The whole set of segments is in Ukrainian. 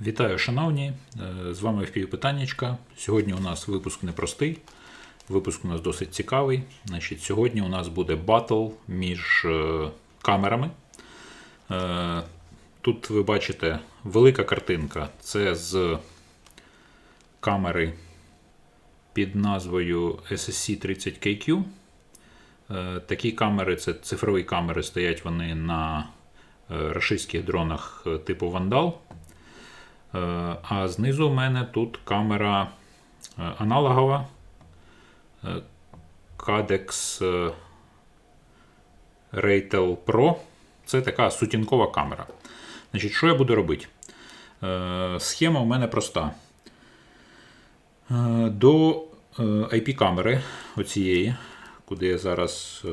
Вітаю, шановні! Е, З вами впівпитаннячка. Сьогодні у нас випуск непростий. Випуск у нас досить цікавий. Значить, сьогодні у нас буде батл між е, камерами. Е, Тут ви бачите велика картинка. Це з камери під назвою SSC30KQ. Е, Такі камери, це цифрові камери, стоять вони на рашистських дронах типу Vandal. Е, А знизу у мене тут камера е, аналогова е, Cadex Raytel Pro. Це така сутінкова камера. Значить, що я буду робити? Схема у мене проста. До IP-камери оцієї, куди я зараз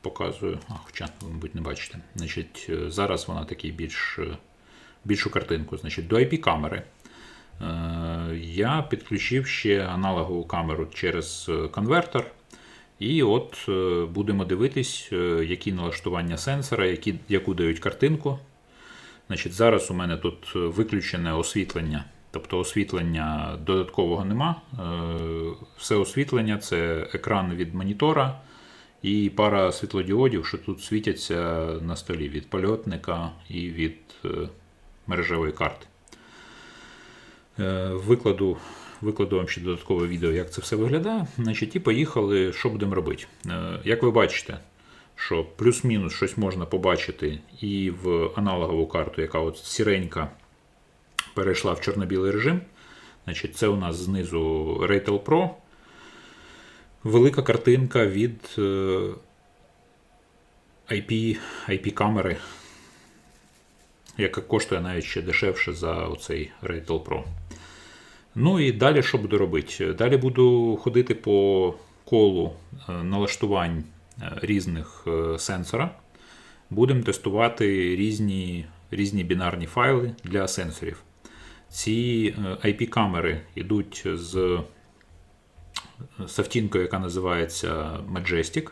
показую, а, хоча, мабуть, не бачите. Значить, зараз вона такий більш, більшу картинку. Значить, до IP-камери е, я підключив ще аналогову камеру через е, конвертер. І от е, будемо дивитись, які налаштування сенсора, які, яку дають картинку. Значить, зараз у мене тут виключене освітлення, тобто освітлення додаткового нема. Все освітлення це екран від монітора і пара світлодіодів, що тут світяться на столі від польотника і від мережевої карти. Е, Викладу, викладу вам ще додаткове відео, як це все виглядає. Значить, і поїхали, що будемо робити. Е, Як ви бачите, що плюс-мінус щось можна побачити і в аналогову карту, яка от сіренька перейшла в чорно-білий режим. Значить, Це у нас знизу Raytel Pro. Велика картинка від е, IP, IP-камери, яка коштує навіть ще дешевше за оцей Raytel Pro. Ну і далі що буду робити? Далі буду ходити по колу е, налаштувань е, різних е, сенсора. Будемо тестувати різні, різні бінарні файли для сенсорів. Ці IP-камери йдуть з софтінкою, яка називається Majestic.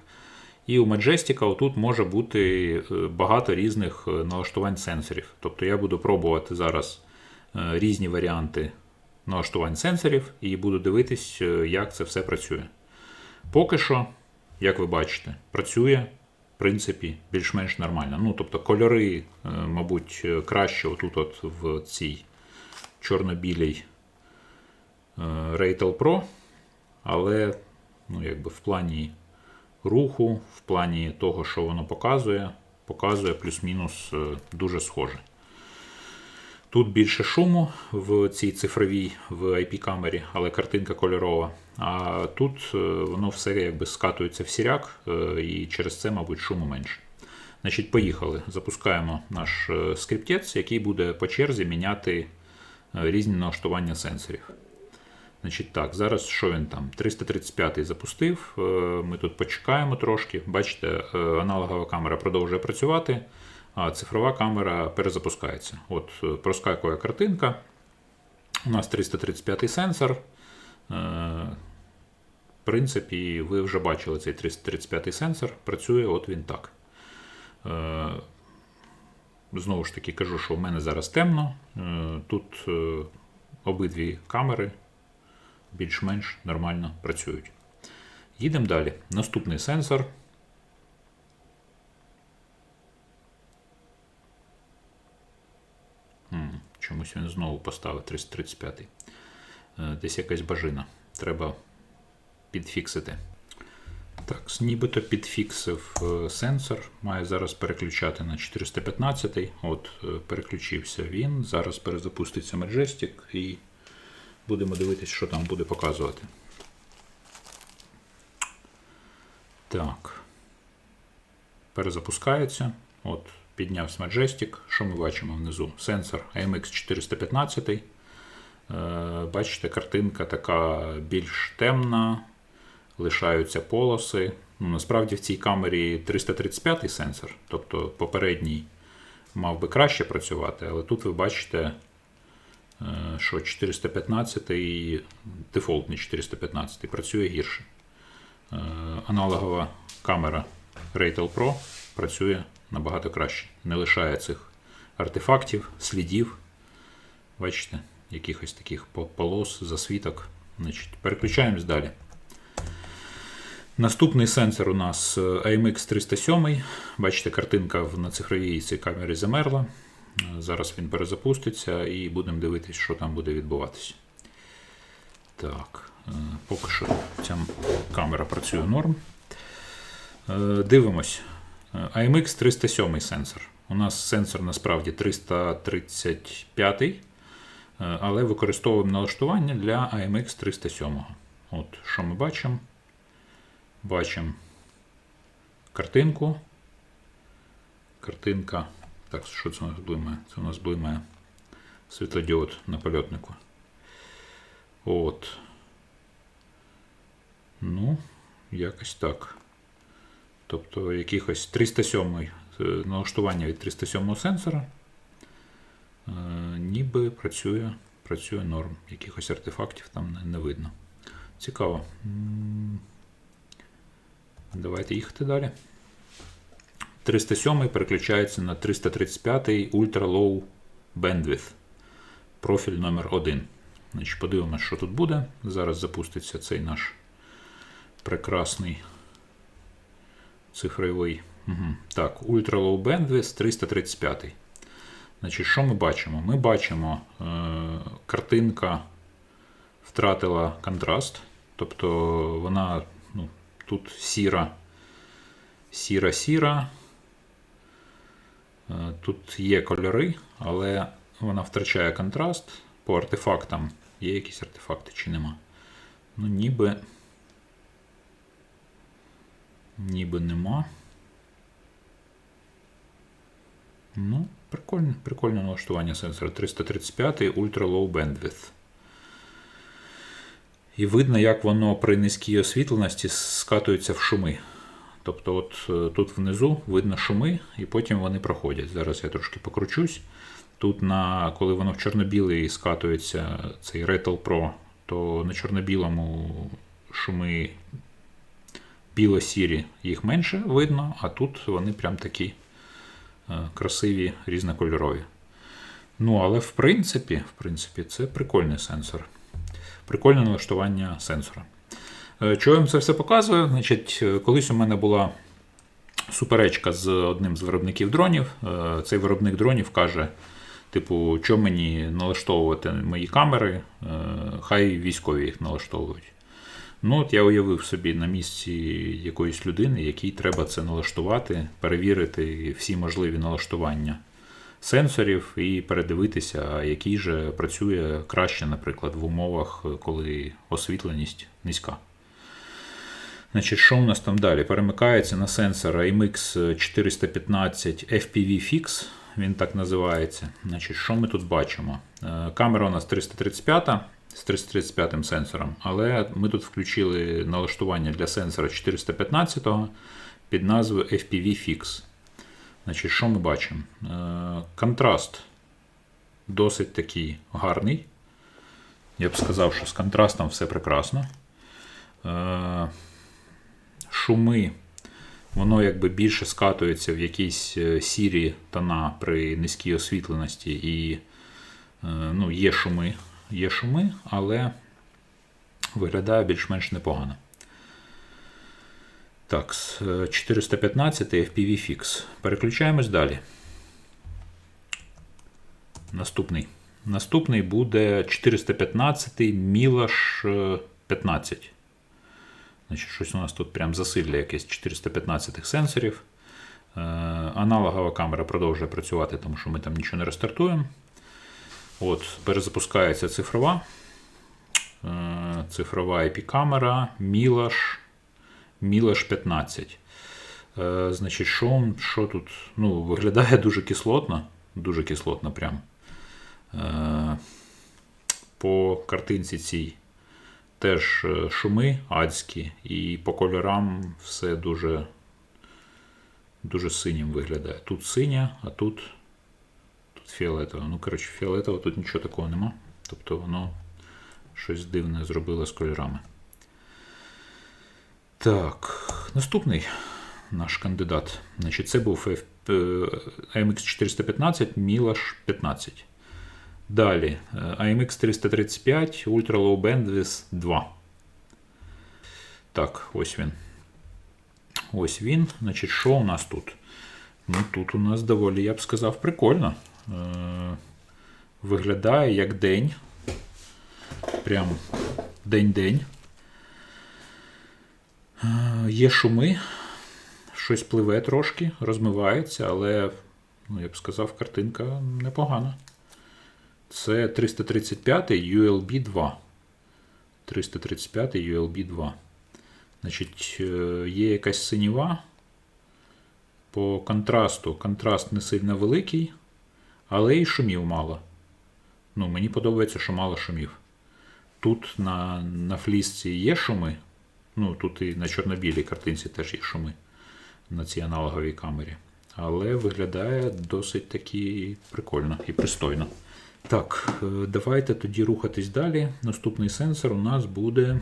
І у Majestic отут може бути е, багато різних е, налаштувань сенсорів. Тобто я буду пробувати зараз е, різні варіанти налаштувань сенсорів і буду дивитись, як це все працює. Поки що, як ви бачите, працює в принципі більш-менш нормально. Ну, тобто кольори, мабуть, краще отут от в цій чорно-білій Raytel Pro, але ну, якби в плані руху, в плані того, що воно показує, показує плюс-мінус е, дуже схоже. Тут більше шуму в цій цифровій в IP-камері, але картинка кольорова. А тут е, воно все якби скатується в сіряк, е, і через це, мабуть, шуму менше. Значить, поїхали. Запускаємо наш скриптець, який буде по черзі міняти різні налаштування сенсорів. Значить так, зараз що він там? 335 запустив. Е, Ми тут почекаємо трошки. Бачите, е, аналогова камера продовжує працювати, а цифрова камера перезапускається. От е, проскакує картинка. У нас 335 сенсор. В принципі, ви вже бачили цей 335 сенсор. Працює от він так. Знову ж таки кажу, що в мене зараз темно. Тут обидві камери більш-менш нормально працюють. Їдемо далі. Наступний сенсор. Чомусь він знову поставив 335. Е, Десь якась бажина. Треба підфіксити. Так, нібито підфіксив е, сенсор. Має зараз переключати на 415. От, е, переключився він. Зараз перезапуститься Majestic і будемо дивитися, що там буде показувати. Так. Перезапускається. От, піднявся Majestic. Що ми бачимо внизу? Сенсор AMX 415. Е, Бачите, картинка така більш темна, лишаються полоси. Ну, насправді в цій камері 335 сенсор, тобто попередній мав би краще працювати, але тут ви бачите, що 415 і дефолтний 415 працює гірше. Е, Аналогова камера Raytel Pro працює набагато краще. Не лишає цих артефактів, слідів. Бачите, якихось таких полос, засвіток. Значить, переключаємось далі. Наступний сенсор у нас е, AMX 307. Бачите, картинка на цифровій цій камері замерла. Е, Зараз він перезапуститься і будемо дивитись, що там буде відбуватися. Так, е, поки що ця камера працює норм. Е, Дивимось. Е, AMX 307 сенсор. У нас сенсор насправді 335, е, але використовуємо налаштування для AMX 307. От, що ми бачимо? Бачимо картинку. Картинка. Так, що це у нас блимає? Це у нас блимає світлодіод на польотнику. От. Ну, якось так. Тобто якихось 307 е, налаштування від 307 сенсора. Е, ніби працює, працює норм. Якихось артефактів там не, видно. Цікаво. Давайте їхати далі. 307 переключається на 335 Ultra Low Bandwidth. Профіль номер 1. Значить, подивимося, що тут буде. Зараз запуститься цей наш прекрасний цифровий. Угу. Так, Ultra Low Bandwidth 335. Значить, що ми бачимо? Ми бачимо, е, картинка втратила контраст, тобто вона ну, тут сіра, сіра, сіра. Е, Тут є кольори, але вона втрачає контраст. По артефактам є якісь артефакти чи нема. Ну, ніби. Ніби нема. Ну, прикольне, прикольне налаштування сенсора 335 Ultra Low Bandwidth. І видно, як воно при низькій освітленості скатується в шуми. Тобто, от е, тут внизу видно шуми, і потім вони проходять. Зараз я трошки покручусь. Тут, на, коли воно в чорно-білий скатується цей Rattle Pro, то на чорно-білому шуми біло-сірі їх менше видно, а тут вони прям такі е, красиві, різнокольорові. Ну, але в принципі, в принципі, це прикольний сенсор. Прикольне налаштування сенсора. Е, Чого я це все показую? Значить, е, колись у мене була суперечка з одним з виробників дронів. Е, Цей виробник дронів каже: типу, що мені налаштовувати мої камери, хай військові їх налаштовують. Ну, от я уявив собі на місці якоїсь людини, якій треба це налаштувати, перевірити всі можливі налаштування сенсорів і передивитися, який же працює краще, наприклад, в умовах, коли освітленість низька. Значить, що у нас там далі? Перемикається на сенсор IMX 415 FPV Fix, він так називається. Значить, Що ми тут бачимо? Е, Камера у нас 335 з 335 сенсором, але ми тут включили налаштування для сенсора 415 під назвою FPV Fix. Значить, Що ми бачимо? Е, Контраст досить такий гарний. Я б сказав, що з контрастом все прекрасно. Е, Шуми, воно якби більше скатується в якісь е, сірі тона при низькій освітленості і е, ну, є шуми, є шуми, але виглядає більш-менш непогано. Так, е, 415 FPV Fix. Переключаємось далі. Наступний. Наступний буде 415 Мілаш 15. Значить, щось у нас тут прям засилля якесь 415 сенсорів. Е, аналогова камера продовжує працювати, тому що ми там нічого не рестартуємо. От, Перезапускається цифрова. Е, цифрова IP-камера Мілаш Мілаш 15. Е, значить, що, що тут? Ну, Виглядає дуже кислотно. Дуже кислотно прям. По картинці цій теж е, шуми адські, і по кольорам все дуже дуже синім виглядає. Тут синя, а тут тут фіолетово. Ну, коротше, фіолетово тут нічого такого нема. Тобто воно щось дивне зробило з кольорами. Так, наступний наш кандидат. Значить, Це був AMX 415 Мілаш 15. Далі е, AMX 335 Ultra Low Bandwidth 2. Так, ось він. Ось він. Значить, що у нас тут? Ну, тут у нас доволі, я б сказав, прикольно. Е, Виглядає як день. Прям день-день. Е, Є шуми, щось пливе трошки, розмивається, але, ну, я б сказав, картинка непогана. Це 335 ULB 2. 335 ULB 2. Значить, е, є якась синіва. По контрасту. Контраст не сильно великий, але і шумів мало. Ну, Мені подобається, що мало шумів. Тут на на флісці є шуми. Ну, тут і на чорно-білій картинці теж є шуми на цій аналоговій камері. Але виглядає досить таки прикольно і пристойно. Так, е, давайте тоді рухатись далі. Наступний сенсор у нас буде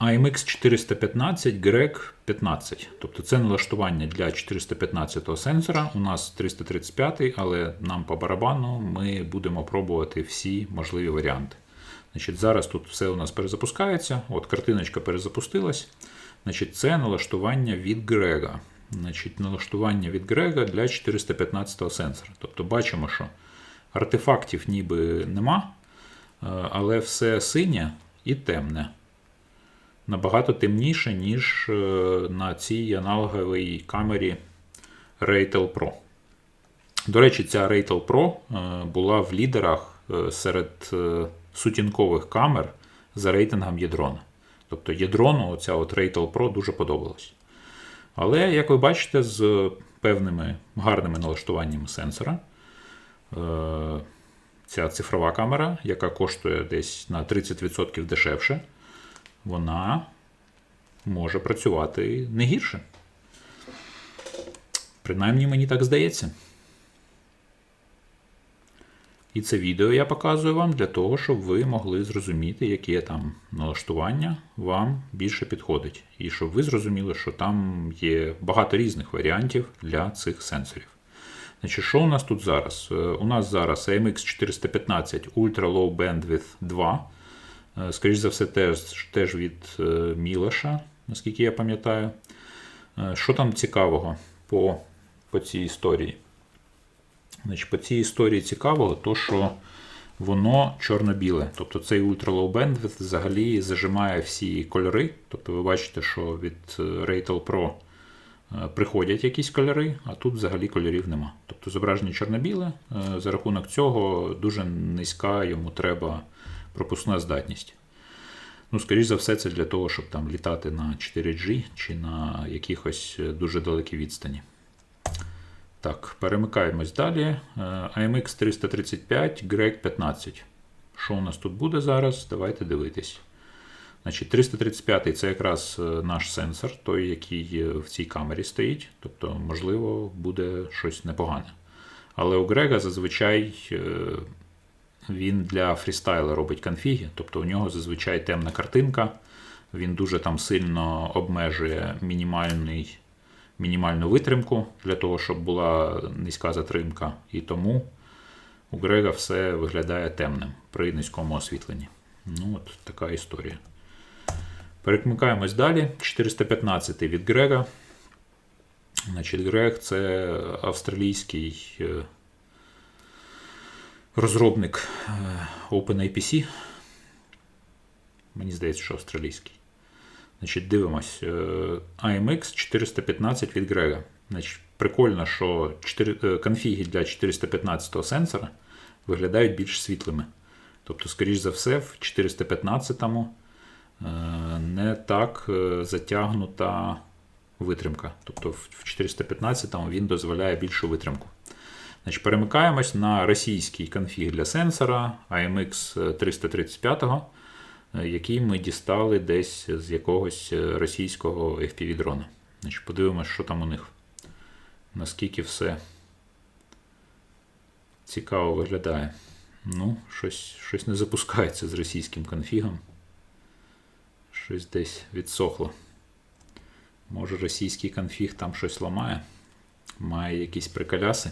AMX 415 Greg 15. Тобто це налаштування для 415 сенсора. У нас 335, але нам по барабану ми будемо пробувати всі можливі варіанти. Значить, Зараз тут все у нас перезапускається. От Картиночка перезапустилась. Значить, Це налаштування від Грега. Значить, Налаштування від Грега для 415 сенсора. Тобто бачимо, що артефактів ніби нема, е, але все синє і темне. Набагато темніше, ніж е, на цій аналоговій камері Raytel Pro. До речі, ця Raytel Pro е, була в лідерах серед сутінкових камер за рейтингом Єдрона. Тобто ядрону оця от Raytel Pro дуже подобалась. Але, як ви бачите, з певними гарними налаштуваннями сенсора, е, ця цифрова камера, яка коштує десь на 30% дешевше, вона може працювати не гірше. Принаймні, мені так здається. І це відео я показую вам для того, щоб ви могли зрозуміти, яке там налаштування вам більше підходить. І щоб ви зрозуміли, що там є багато різних варіантів для цих сенсорів. Значить, Що у нас тут зараз? Е, у нас зараз AMX 415 Ultra Low Bandwidth 2. Е, скоріше за все, теж теж від е, Мілаша, наскільки я пам'ятаю. Що там цікавого по, по цій історії? Значить, По цій історії цікаво, то що воно чорно-біле. Тобто цей Ultra Low Bandwidth взагалі зажимає всі кольори. Тобто ви бачите, що від е, Raytel Pro е, приходять якісь кольори, а тут взагалі кольорів нема. Тобто зображення чорно-біле, е, за рахунок цього дуже низька йому треба пропускна здатність. Ну, Скоріше за все, це для того, щоб там літати на 4G чи на якихось дуже далекій відстані. Так, перемикаємось далі. Е, AMX 335, Greg 15. Що у нас тут буде зараз? Давайте дивитись. Значить, 335 це якраз е, наш сенсор, той, який в цій камері стоїть. Тобто, можливо, буде щось непогане. Але у Грега зазвичай е, він для фрістайла робить конфіги, тобто у нього зазвичай темна картинка. Він дуже там сильно обмежує мінімальний мінімальну витримку для того, щоб була низька затримка. І тому у Грега все виглядає темним при низькому освітленні. Ну, от така історія. Перекмикаємось далі. 415 від Грега. Значить, Грег це австралійський е, розробник е, OpenAPC. Мені здається, що австралійський. Значить, Дивимось. AMX 415 від Грега. Значить, Прикольно, що 4, е, конфіги для 415 сенсора виглядають більш світлими. Тобто, скоріш за все, в 415-му е, не так е, затягнута витримка. Тобто в 415-му він дозволяє більшу витримку. Значить, Перемикаємось на російський конфіг для сенсора AMX 335. Е, який ми дістали десь з якогось е, російського FPV-дрона. Значить, Подивимось, що там у них. Наскільки все цікаво виглядає. Ну, щось щось не запускається з російським конфігом. Щось десь відсохло. Може російський конфіг там щось ламає, має якісь приколяси.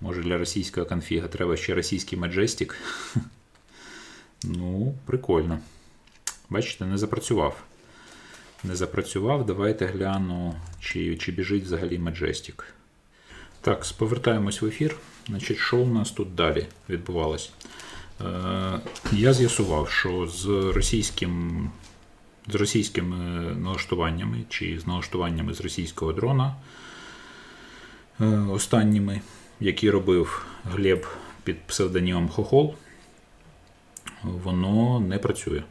Може для російського конфіга треба ще російський Majestic. Ну, прикольно. Бачите, не запрацював. Не запрацював. Давайте гляну, чи, чи біжить взагалі Majestic. Так, повертаємось в ефір. Значить, що у нас тут далі відбувалось? Е, я з'ясував, що з російським, з російськими налаштуваннями чи з налаштуваннями з російського дрона, е, останніми, які робив Глеб під псевдонімом Хохол, воно не працює.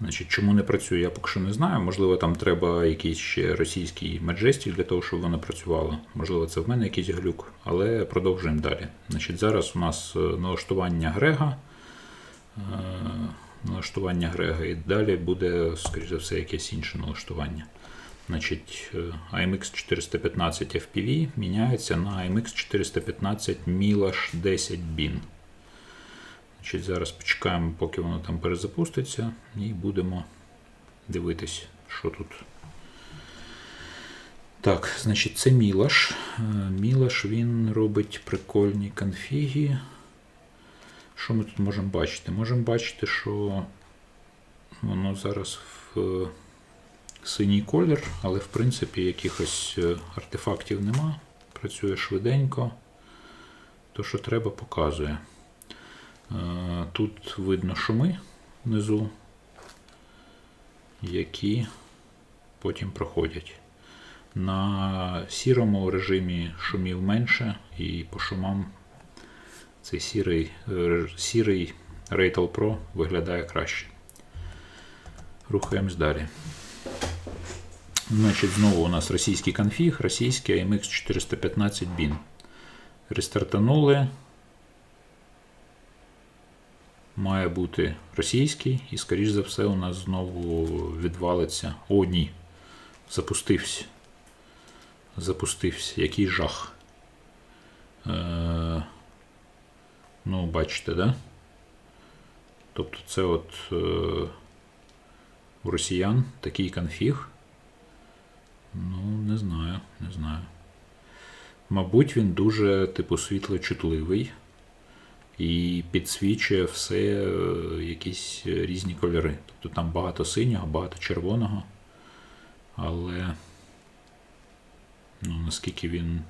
Значить, Чому не працює, я поки що не знаю. Можливо, там треба якийсь ще російський Majestic для того, щоб воно працювало. Можливо, це в мене якийсь глюк, але продовжуємо далі. Значить, Зараз у нас е, налаштування Грега. Е, налаштування Грега і далі буде, скоріш за все, якесь інше налаштування. Значить, е, AMX 415 FPV міняється на AMX 415 Milash 10 BIN. Значить, Зараз почекаємо, поки воно там перезапуститься, і будемо дивитись, що тут. Так, значить, це Мілаш. Мілаш він робить прикольні конфіги. Що ми тут можемо бачити? Можемо бачити, що воно зараз в синій колір, але в принципі якихось е, артефактів нема. Працює швиденько. То, що треба, показує. Тут видно шуми внизу, які потім проходять. На сірому режимі шумів менше, і по шумам цей сірий е, сірий Raytel Pro виглядає краще. Рухаємось далі. Значить, Знову у нас російський конфіг, російський AMX 415 BIN. Рестартанули має бути російський, і, скоріш за все, у нас знову відвалиться. О, ні. Запустився. Запустився. Який жах. Е, Ну, бачите, да? Тобто це от е, у росіян такий конфіг. Ну, не знаю, не знаю. Мабуть, він дуже, типу, світлочутливий і підсвічує все е, якісь різні кольори. Тобто там багато синього, багато червоного. Але ну, наскільки він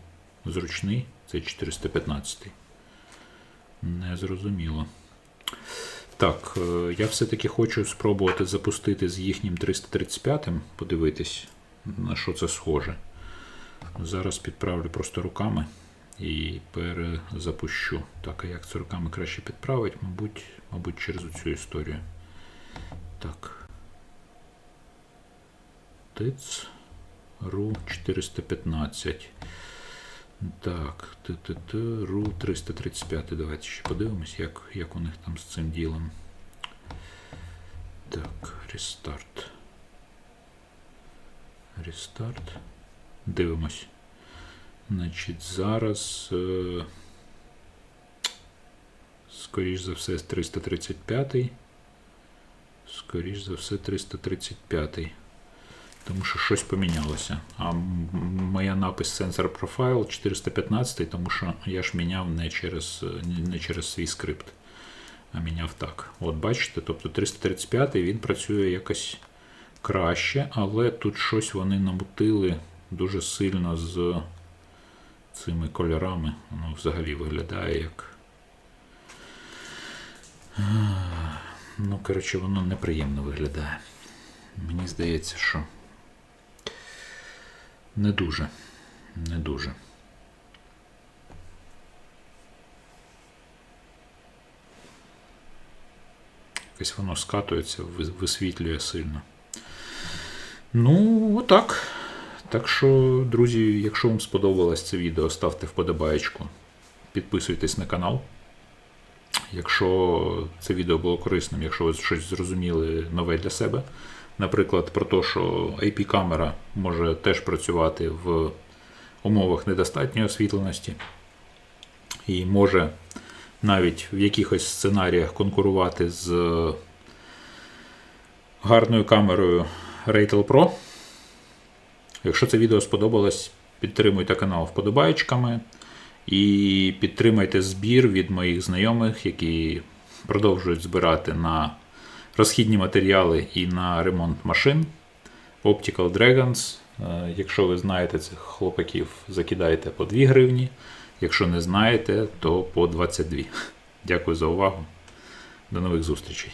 зручний, цей 415 не зрозуміло. Так, е, я все-таки хочу спробувати запустити з їхнім 335 подивитись, на що це схоже. Зараз підправлю просто руками і перезапущу. Так, а як це руками краще підправити, мабуть, мабуть, через цю історію. Так. ТИЦ РУ 415. Так, ТТТ РУ 335. Давайте ще подивимось, як, як у них там з цим ділом. Так, рестарт. Рестарт. Дивимось. Значить, зараз, е, скоріш за все, 335. Скоріш за все, 335. Тому що щось помінялося. А моя напис Sensor Profile 415, тому що я ж міняв не через не через свій скрипт, а міняв так. От бачите, тобто 335 він працює якось краще, але тут щось вони намутили дуже сильно з цими кольорами. Воно взагалі виглядає як. Ну, коротше, воно неприємно виглядає. Мені здається, що не дуже. Не дуже. Якось воно скатується, висвітлює сильно. Ну, отак. Так що, друзі, якщо вам сподобалось це відео, ставте вподобаєчку, підписуйтесь на канал. Якщо це відео було корисним, якщо ви щось зрозуміли нове для себе, наприклад, про те, що IP-камера може теж працювати в умовах недостатньої освітленості і може навіть в якихось сценаріях конкурувати з гарною камерою Raytel Pro. Якщо це відео сподобалось, підтримуйте канал вподобайками І підтримайте збір від моїх знайомих, які продовжують збирати на розхідні матеріали і на ремонт машин. Optical Dragons. Е, Якщо ви знаєте цих хлопаків, закидайте по 2 гривні. Якщо не знаєте, то по 22. Дякую за увагу. До нових зустрічей.